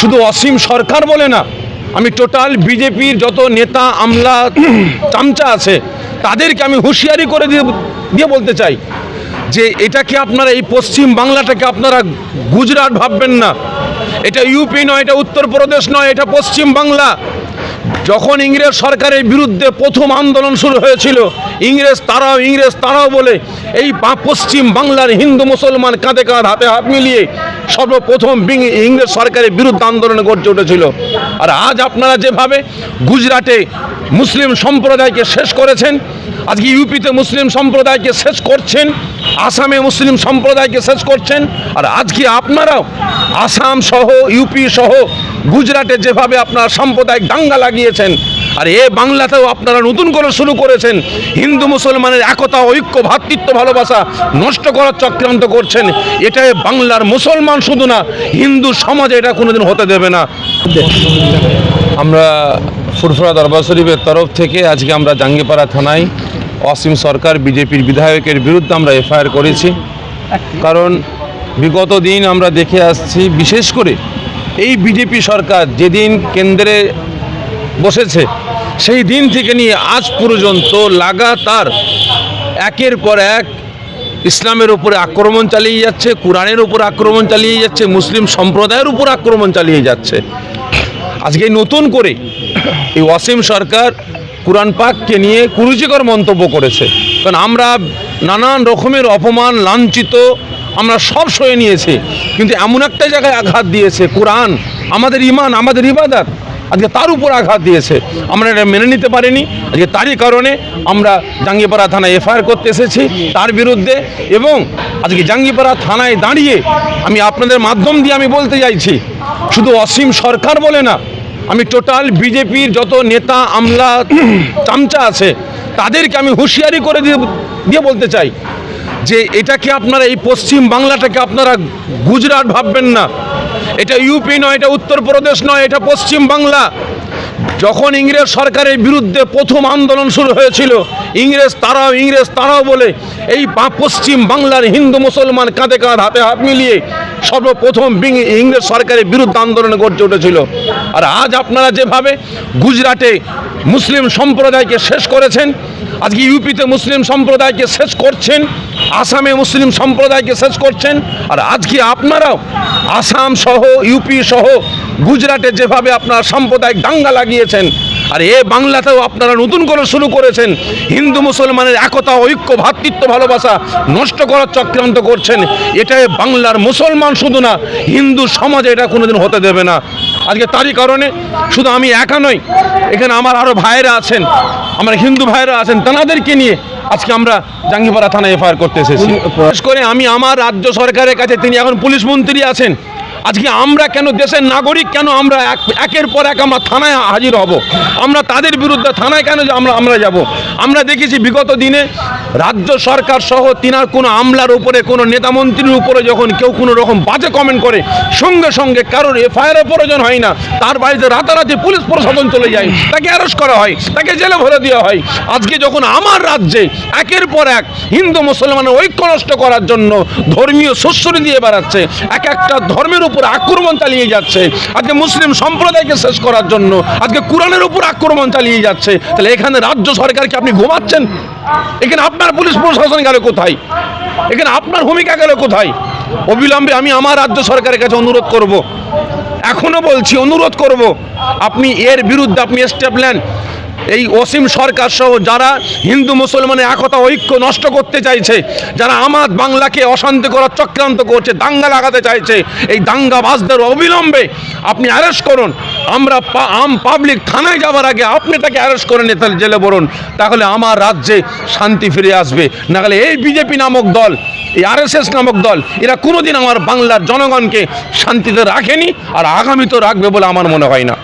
শুধু অসীম সরকার বলে না, আমি টোটাল বিজেপির যত নেতা, আমলা, চামচা আছে, তাদেরকে আমি হুঁশিয়ারি করে দিয়ে দিয়ে বলতে চাই যে এটাকে আপনারা এই পশ্চিম বাংলাটাকে আপনারা গুজরাট ভাববেন না। এটা ইউপি নয়, এটা উত্তরপ্রদেশ নয়, এটা পশ্চিম বাংলা। যখন ইংরেজ সরকারের বিরুদ্ধে প্রথম আন্দোলন শুরু হয়েছিল, ইংরেজ তারাও ইংরেজ তারাও বলে এই পশ্চিম বাংলার হিন্দু মুসলমান কাঁধে কাঁধ, হাতে হাত মিলিয়ে সর্বপ্রথম ইংরেজ সরকারের বিরুদ্ধে আন্দোলন গড়ে উঠেছিল। আর আজ আপনারা যেভাবে গুজরাটে মুসলিম সম্প্রদায়কে শেষ করেছেন, আজকে ইউপিতে মুসলিম সম্প্রদায়কে শেষ করছেন, আসামে মুসলিম সম্প্রদায়কে শেষ করছেন, আর আজকে আপনারাও আসাম সহ, ইউপি সহ গুজরাটে যেভাবে আপনার সাম্প্রদায়িক দাঙ্গা লাগিয়েছেন, আর এ বাংলাতেও আপনারা নতুন করে শুরু করেছেন। হিন্দু মুসলমানের একতা, ঐক্য ভ্রাতৃত্ব ভালোবাসা নষ্ট করার চক্রান্ত করছেন। এটা বাংলার মুসলমান শুধু না, হিন্দু সমাজে এটা কোনোদিন হতে দেবে না। আমরা ফুরফুরা দরবার শরীফের তরফ থেকে আজকে আমরা জাঙ্গিপাড়া থানায় অসীম সরকার, বিজেপির বিধায়কের বিরুদ্ধে আমরা এফআইআর করেছি। কারণ বিগত দিন আমরা দেখে আসছি, বিশেষ করে এই বিজেপি সরকার যেদিন কেন্দ্রে বসেছে, সেই দিন থেকে নিয়ে আজ পর্যন্ত লাগাতার একের পর এক ইসলামের উপরে আক্রমণ চালিয়ে যাচ্ছে, কোরআনের উপর আক্রমণ চালিয়ে যাচ্ছে, মুসলিম সম্প্রদায়ের উপর আক্রমণ চালিয়ে যাচ্ছে। আজকে নতুন করে এই ওয়াসিম সরকার কোরআন পাককে নিয়ে কুরুচিকর মন্তব্য করেছে। কারণ আমরা নানান রকমের অপমান, লাঞ্ছিত আমরা সব সয়ে নিয়েছি। কিন্তু এমন একটা জায়গায় আঘাত দিয়েছে, কোরআন, আমাদের ইমান আমাদের ইবাদত। আজকে তার উপর আঘাত দিয়েছে। আমরা এটা মেনে নিতে পারিনি। আজকে তারই কারণে আমরা জাঙ্গিপাড়া থানায় এফআইআর করতে এসেছি তার বিরুদ্ধে। এবং আজকে জাঙ্গিপাড়া থানায় দাঁড়িয়ে আমি আপনাদের মাধ্যম দিয়ে আমি বলতে চাইছি, শুধু অসীম সরকার বলে না, আমি টোটাল বিজেপির যত নেতা, আমলা, চামচা আছে, তাদেরকে আমি হুঁশিয়ারি করে দিয়ে দিয়ে বলতে চাই যে এটাকে আপনারা এই পশ্চিম বাংলাটাকে আপনারা গুজরাট ভাববেন না। এটা ইউপি নয়, এটা উত্তরপ্রদেশ নয়, এটা পশ্চিম বাংলা। যখন ইংরেজ সরকারের বিরুদ্ধে প্রথম আন্দোলন শুরু হয়েছিল, ইংরেজ তারাও ইংরেজ তারাও বলে এই পশ্চিম বাংলার হিন্দু মুসলমান কাঁধে কাঁধ, হাতে হাত মিলিয়ে সর্বপ্রথম ইংরেজ সরকারের বিরুদ্ধে আন্দোলন গড়ে উঠেছিল। আর আজ আপনারা যেভাবে গুজরাটে মুসলিম সম্প্রদায়কে শেষ করেছেন, আজকে ইউপিতে মুসলিম সম্প্রদায়কে শেষ করছেন আসামে মুসলিম সম্প্রদায়কে শেষ করছেন। আর আজকে আপনারাও আসাম সহ ইউপি সহ, গুজরাটে যেভাবে আপনার সাম্প্রদায়িক দাঙ্গা লাগিয়েছেন, আর এ বাংলাতেও আপনারা নতুন করে শুরু করেছেন, হিন্দু মুসলমানের একতা, ঐক্য ভ্রাতৃত্ব ভালোবাসা নষ্ট করার চক্রান্ত করছেন, এটাই বাংলার মুসলমান শুধু না, হিন্দু সমাজে এটা কোনোদিন হতে দেবে না। আজকে তারই কারণে শুধু আমি একা নই, এখানে আমার আরও ভাইয়েরা আছেন, আমার হিন্দু ভাইয়েরা আছেন, তাদেরকে নিয়ে আজকে আমরা জাঙ্গিপাড়া থানায় এফআইআর করতে এসেছি। বিশেষ করে আমি আমার রাজ্য সরকারের কাছে তিনি এখন পুলিশ মন্ত্রী আছেন। আজকে আমরা কেন দেশের নাগরিক, কেন আমরা এক- একের পর এক আমরা থানায় হাজির হব? আমরা তাদের বিরুদ্ধে থানায় কেন আমরা আমরা যাব? আমরা দেখেছি বিগত দিনে রাজ্য সরকার সহ তিনার কোনো আমলার উপরে, কোনো নেতামন্ত্রীর উপরে যখন কেউ কোনো রকম বাজে কমেন্ট করে, সঙ্গে সঙ্গে কারোর এফআইআর প্রয়োজন হয় না, তার বাড়িতে রাতারাতি পুলিশ প্রশাসন চলে যায়, তাকে অ্যারেস্ট করা হয়, তাকে জেলে ভরে দেওয়া হয়। আজকে যখন আমার রাজ্যে একের পর এক হিন্দু মুসলমানের ঐক্য নষ্ট করার জন্য ধর্মীয় শস্যরি দিয়ে বেড়াচ্ছে, এক একটা ধর্মের উপর আক্রমণ চালিয়ে যাচ্ছে। আজকে মুসলিম সম্প্রদায়কে শেষ করার জন্য আজকে কোরআনের উপর আক্রমণ চালিয়ে যাচ্ছে। তাহলে এখানে রাজ্য সরকারকে আপনি ঘুমাচ্ছেন? এখানে আপনার পুলিশ প্রশাসন গেল কোথায়? এখানে আপনার ভূমিকা গেল কোথায়? অবিলম্বে আমি আমার রাজ্য সরকারের কাছে অনুরোধ করব। এখনও বলছি, অনুরোধ করব, আপনি এর বিরুদ্ধে আপনি স্টেপ নেন। এই অসীম সরকার সহ যারা হিন্দু মুসলমানে একতা, ঐক্য নষ্ট করতে চাইছে, যারা আমার বাংলাকে অশান্তি করার চক্রান্ত করছে, দাঙ্গা লাগাতে চাইছে, এই দাঙ্গাবাজদের অবিলম্বে আপনি অ্যারেস্ট করুন। আমরা আম পাবলিক থানায় যাওয়ার আগে আপনি তাকে অ্যারেস্ট করে নিয়ে তাহলে জেলে বলুন তাহলে আমার রাজ্যে শান্তি ফিরে আসবে। নাহলে এই বিজেপি নামক দল, এই আরএসএস নামক দল, এরা কোনোদিন আমার বাংলার জনগণকে শান্তিতে রাখেনি আর আগামী তো রাখবে বলে আমার মনে হয় না।